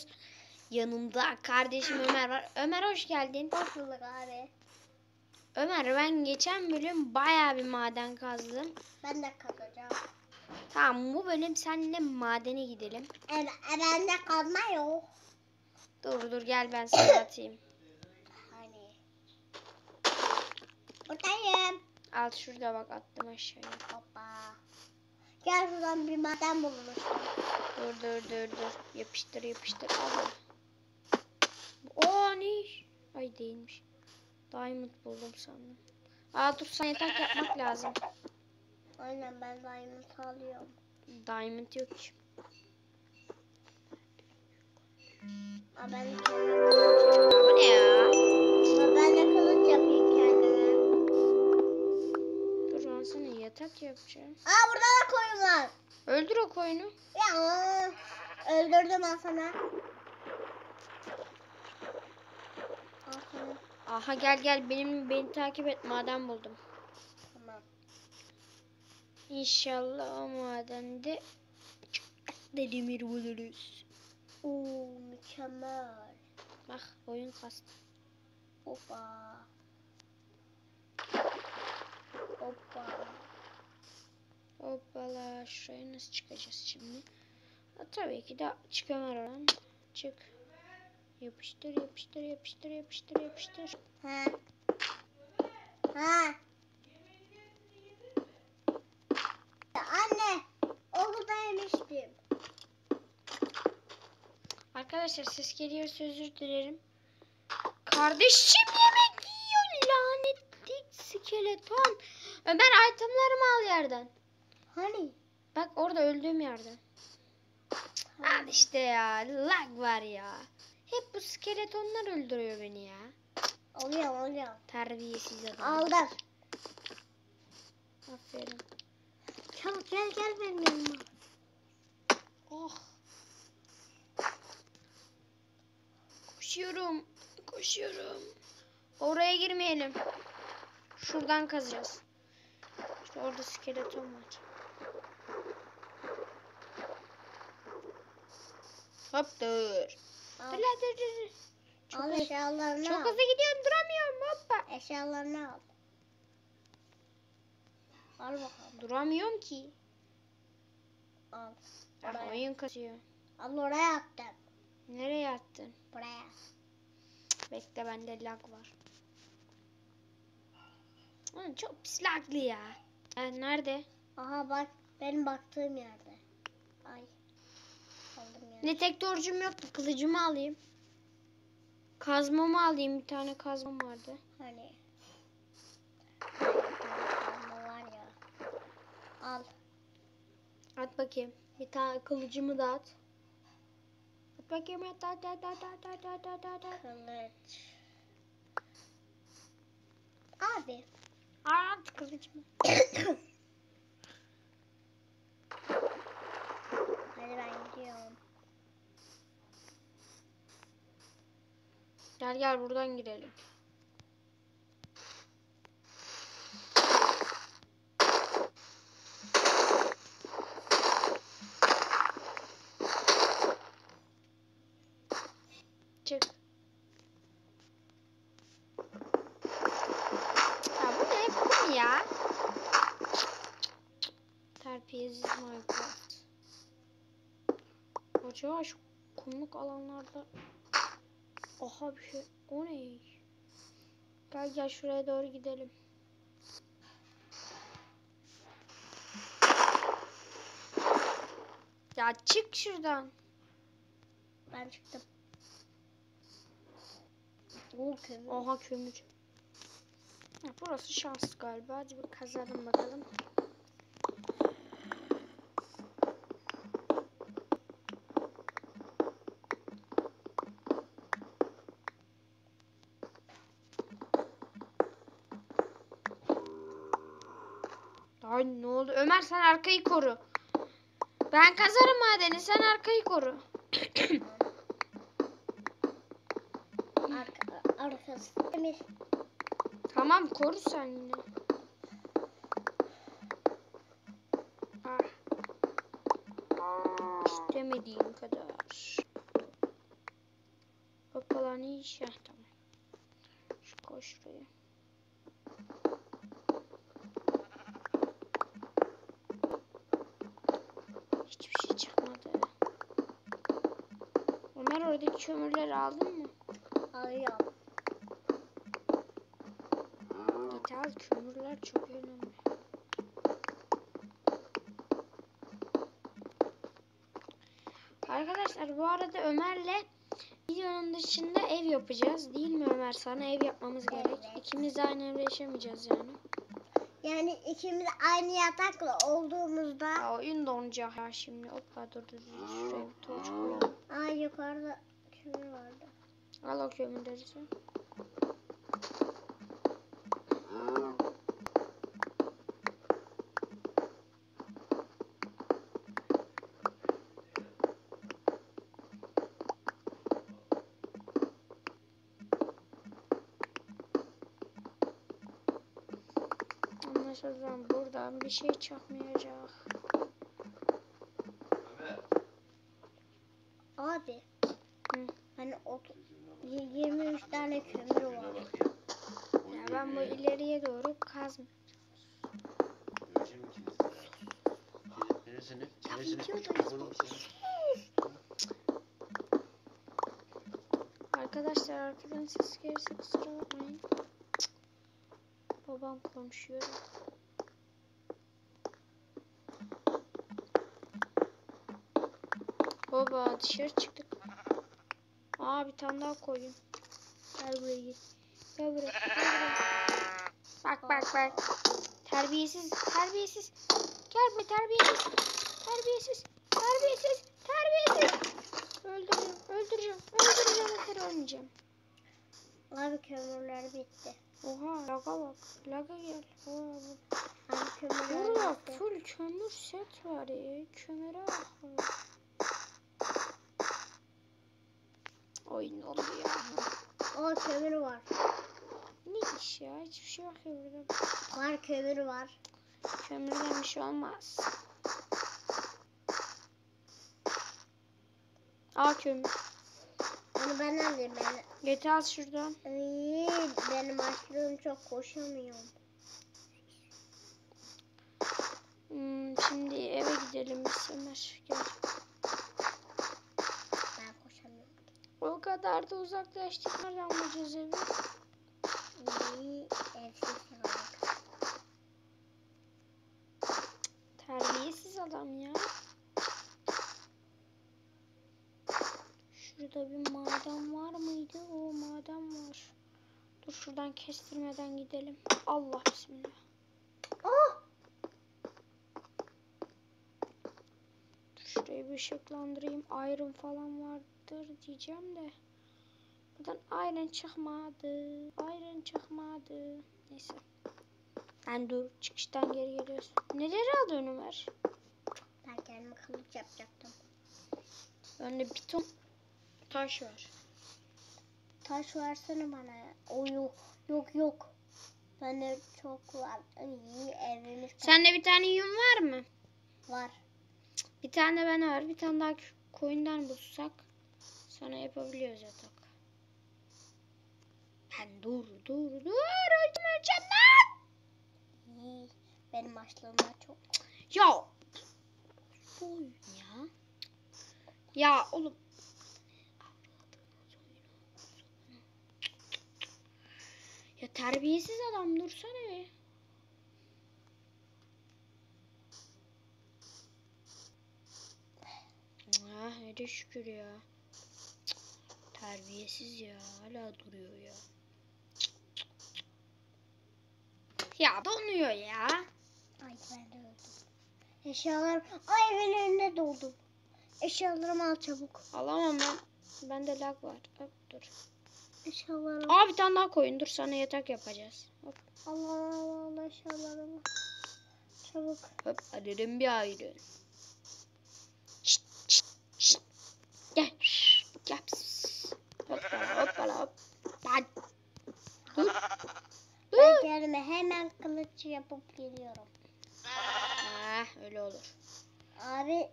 kazıyoruz. Yanımda kardeşim Ömer var. Ömer hoş geldin. Hoş bulduk abi. Ömer ben geçen bölüm bayağı bir maden kazdım. Ben de kazacağım. Tamam bu bölüm seninle madene gidelim. E, e, bende kazma yok. Dur dur gel ben sana atayım. Hani. Buradayım. Al şurada bak attım aşağıya. Hoppa. Gel şuradan bir maden buluruz. Dur dur dur dur. Yapıştır yapıştır. Al. Oo ne iş? Ay değilmiş. Diamond buldum sandım. Aa dur sana yatak yapmak lazım. Aynen ben diamond alıyorum. Diamond yok ki. Aa, ben, Aa, bu ne ya? Aa, ben de kılıç yapayım kendime. Dur ben sana yatak yapacağım. Aa burada da koyun var. Öldür o koyunu. Ya öldürdüm ben sana. Aha gel gel benim beni takip et maden buldum. Tamam. İnşallah o madende da demir buluruz. Oo mükemmel. Bak oyun kastı. Hoppa. Hoppa. Hoppala şuraya nasıl çıkacağız şimdi? Ha, tabii ki de çık Ömer oradan. Çık. Yapıştır yapıştır yapıştır yapıştır yapıştır. Ha. Ha. Anne, okulda yemiştim. Arkadaşlar ses geliyorsa özür dilerim. Kardeşim yemek yiyor lanetli skeleton. Ömer itemlarımı al yerden. Hani? Bak orada öldüğüm yerden. Al işte ya lag var ya. Hep bu skeletonlar öldürüyor beni ya. Alıyorum, alıyorum. Terbiyesiz adam. Aldım. Aferin. Çabuk gel gel benim yanıma. Oh. Koşuyorum. Koşuyorum. Oraya girmeyelim. Şuradan kazacağız. İşte orada skeleton var. Hop dur. Al, Dur lan dur dur. dur. Çok, al eşyalarını çok al. hızlı gidiyorum duramıyorum hoppa. Eşyalarını al. Al bakalım. Duramıyorum ki. Al. Ah, oyun kasıyor. Al oraya attım. Nereye attın? Buraya. Bekle bende lag var. Oğlum çok pis laglı ya. Ha, nerede? Aha bak benim baktığım yerde. Ay. Aldım ya. Ne tek torcum yoktu. Kılıcımı alayım. Kazmamı alayım. Bir tane kazmam vardı. Hani. Kazma var ya. Al. At bakayım. Bir tane kılıcımı da at. At bakayım. At at at at at at at at at at. Kılıç. Abi. At kılıcımı. Hadi ben gidiyorum. Gel gel buradan girelim. Çık. Ya bu ne? Mu ya? Terbiyesiz Minecraft. Acaba şu kumluk alanlarda Aha bir şey. O ne? Gel gel şuraya doğru gidelim. Ya çık şuradan. Ben çıktım. Oo, Oha kömür. Burası şans galiba. Hadi bir kazalım bakalım. Ay ne oldu? Ömer sen arkayı koru. Ben kazarım madeni sen arkayı koru. Arka, arkası temiz. Tamam koru sen yine. Ah. İstemediğim kadar. Allah'ın iyi işi. Heh, tamam. Şu şuraya. Hiçbir şey çıkmadı. Ömer oradaki kömürleri aldın mı? Alıyorum. Git al kömürler çok önemli. Arkadaşlar bu arada Ömer'le videonun dışında ev yapacağız. Değil mi Ömer? Sana ev yapmamız gerek. Evet. İkimiz de aynı evde yaşamayacağız yani. Yani ikimiz aynı yatakla olduğumuzda Ya oyun donacak ya şimdi. Hoppa dur dur dur. Şuraya bir torç koyalım. Ay yukarıda kömür vardı. Al o kömürleri sen. Anlaşılan buradan bir şey çıkmayacak. Abi. Hı. Hani ot- y- 23 tane kömür var. Ya ben bu ileriye doğru kazm. Arkadaşlar arkadan ses gelirse kusura bakmayın. Babam konuşuyor. Baba dışarı çıktık. Aa bir tane daha koyun. Gel buraya git. Gel buraya. Gel buraya. Bak bak bak. Terbiyesiz. Terbiyesiz. Gel buraya terbiyesiz. Terbiyesiz. Terbiyesiz. Terbiyesiz. Öldüreceğim. Öldüreceğim. Öldüreceğim. Yeter ölmeyeceğim. Abi kömürler bitti. Oha laga bak. Laga gel. Burada full kömür set var ya. Kömüre bak. Oyun oldu ya. O kömür var. Ne iş ya? Hiçbir şey yok ya burada. Var kömür var. Kömürden bir şey olmaz. Aa kömür. Onu ben alayım ben. Get al şuradan. Ay, benim açlığım çok koşamıyorum. Hmm, şimdi eve gidelim biz Ömer. Gel. Ben koşamıyorum. O kadar da uzaklaştık. Nereden bulacağız evi? İyi, evsiz kaldık. Terbiyesiz adam ya. Şurada bir maden var mıydı? O maden var. Dur şuradan kestirmeden gidelim. Allah bismillah. Oh! Dur şurayı bir ışıklandırayım. Iron falan vardır diyeceğim de. Buradan iron çıkmadı. Iron çıkmadı. Neyse. Ben dur çıkıştan geri geliyoruz. Neler aldın Ömer? Ben kendime kılıç yapacaktım. Bende bir ton taş var. Taş versene bana. O yok. Yok yok. Bende çok var. İyi evimiz Sende bir tane yün var mı? var. Bir tane ben var. Bir tane daha koyundan bulsak sana yapabiliyoruz yatak. Ben dur dur dur. Öldüm öleceğim lan. İyi. Benim açlığım var çok. Ya. Oyun ya. Ya oğlum. Terbiyesiz adam dursana be. Ah ne de şükür ya. Terbiyesiz ya. Hala duruyor ya. Ya donuyor ya. Ay ben de öldüm. Eşyalarım. Ay evin önünde doldum. Eşyalarımı al çabuk. Alamam ben. Bende lag var. Hop dur. Eşyalarımı. Aa bir tane daha koyun. Dur sana yatak yapacağız. Hop Allah Allah Allah eşyalarımı. Çabuk. hop. Ararım bir ayrı. Şşt, şşt, şşt. Gel. Şşt, Gel. Hoppala hoppala hop. Lan. Dur. Ben Dur. kendime hemen kılıç yapıp geliyorum. Ah öyle olur. Abi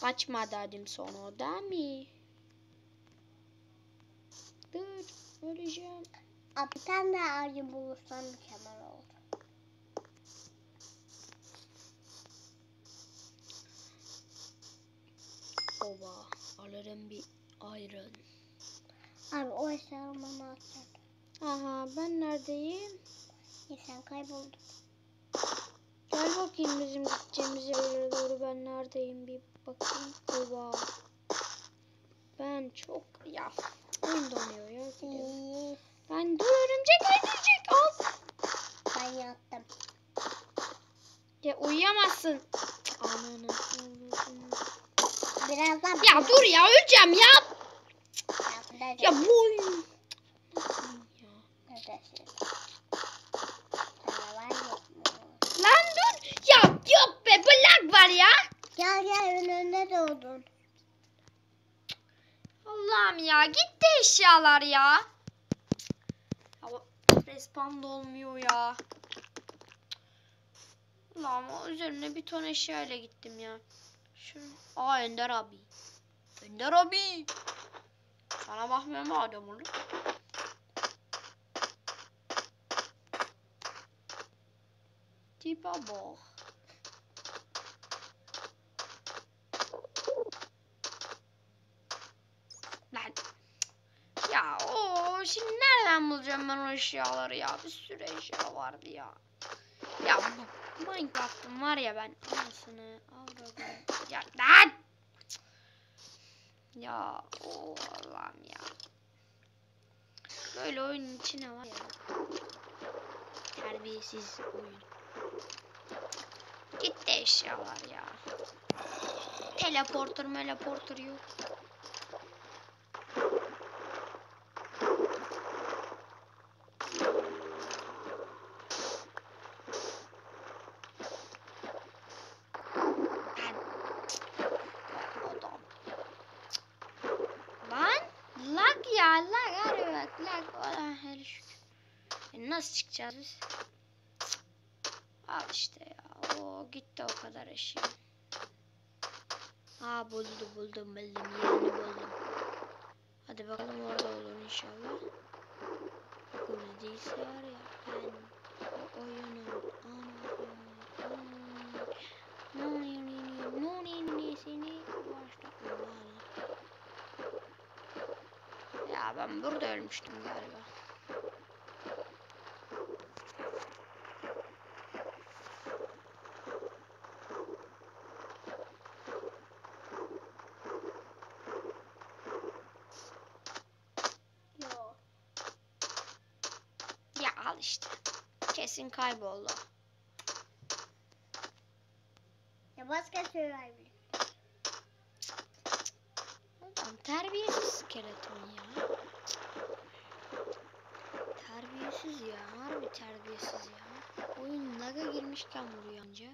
Kaçma dedim sonra da mı? Dur. Öleceğim. Abi tane daha ayı bulursan mükemmel olur. Oba. Alırım bir ayran. Abi o eşyaları bana atacak. Aha ben neredeyim? Ya sen kayboldun. Gel bakayım bizim gideceğimiz yerlere doğru ben neredeyim bir bakayım. Oba. Ben çok ya oyun donuyor ya. Ben dur örümcek öldürecek al. Ben yattım. Ya uyuyamazsın. Ananı. Birazdan Ya dur ya öleceğim ya. Ya, Ya bu oyun. Ya. Lan dur. Ya yok be bırak var ya. Gel gel önünde doğdun. Allah'ım ya gitti eşyalar ya. Ya respawn da olmuyor ya. Ama üzerine bir ton eşya ile gittim ya. Şu... Aa Ender abi. Ender abi. Sana bakmıyor mu adam onu? Tipe bak. Lan. Ya o şimdi nereden bulacağım ben o eşyaları ya? Bir sürü eşya vardı ya. Ya bu Minecraft'ın var ya ben anasını avradım. Ya lan. Ya o Allah'ım ya. Böyle oyunun içine var ya. Terbiyesiz oyun. Gitti eşyalar ya. Teleporter teleporter yok. Ben adam. Lan lag ya lag harbi bak lag. Ulan hele şükür. E, nasıl çıkacağız biz? Al işte ya. O gitti o kadar eşya. Aa buldum buldum buldum yerini buldum. Hadi bakalım orada olur inşallah. Burada değilse var ya ben o başlatmalı. Ya ben burada ölmüştüm galiba. Yok. Ya al işte. Kesin kayboldu. Ya başka şey var mı? Adam terbiyesiz skeleton ya. Terbiyesiz ya. Harbi terbiyesiz ya. Oyun laga girmişken vuruyor anca.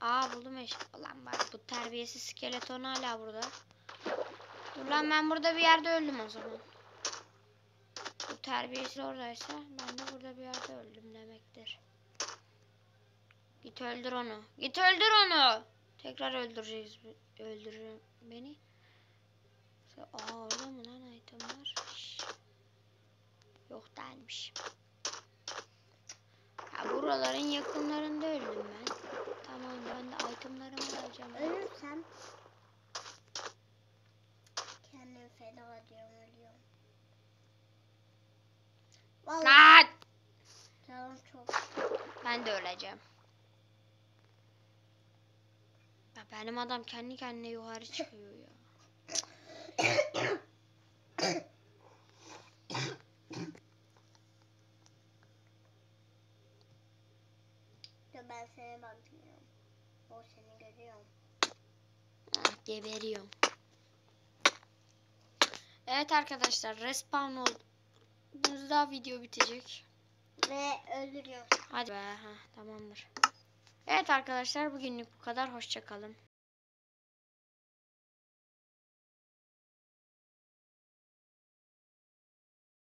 Aa buldum eş. Ulan bak bu terbiyesiz skeleton hala burada. Dur lan ben burada bir yerde öldüm o zaman. Terbiyesiz oradaysa ben de burada bir yerde öldüm demektir. Git öldür onu. Git öldür onu. Tekrar öldüreceğiz. Öldürür beni. Aa orada mı lan itemler? Yok değilmiş. Ya buraların yakınlarında öldüm ben. Tamam ben de itemlarımı alacağım. Ölürsem kendimi feda ediyorum ölüyorum. Vallahi Lan! canım çok. Öleceğim. Ya benim adam kendi kendine yukarı çıkıyor ya. Ben seni bakmıyorum. O seni görüyorum. Ah, geberiyorum. Evet arkadaşlar respawn olduğumuzda video bitecek. Ve öldürüyorum. Hadi be ha, tamamdır. Evet arkadaşlar bugünlük bu kadar. Hoşçakalın.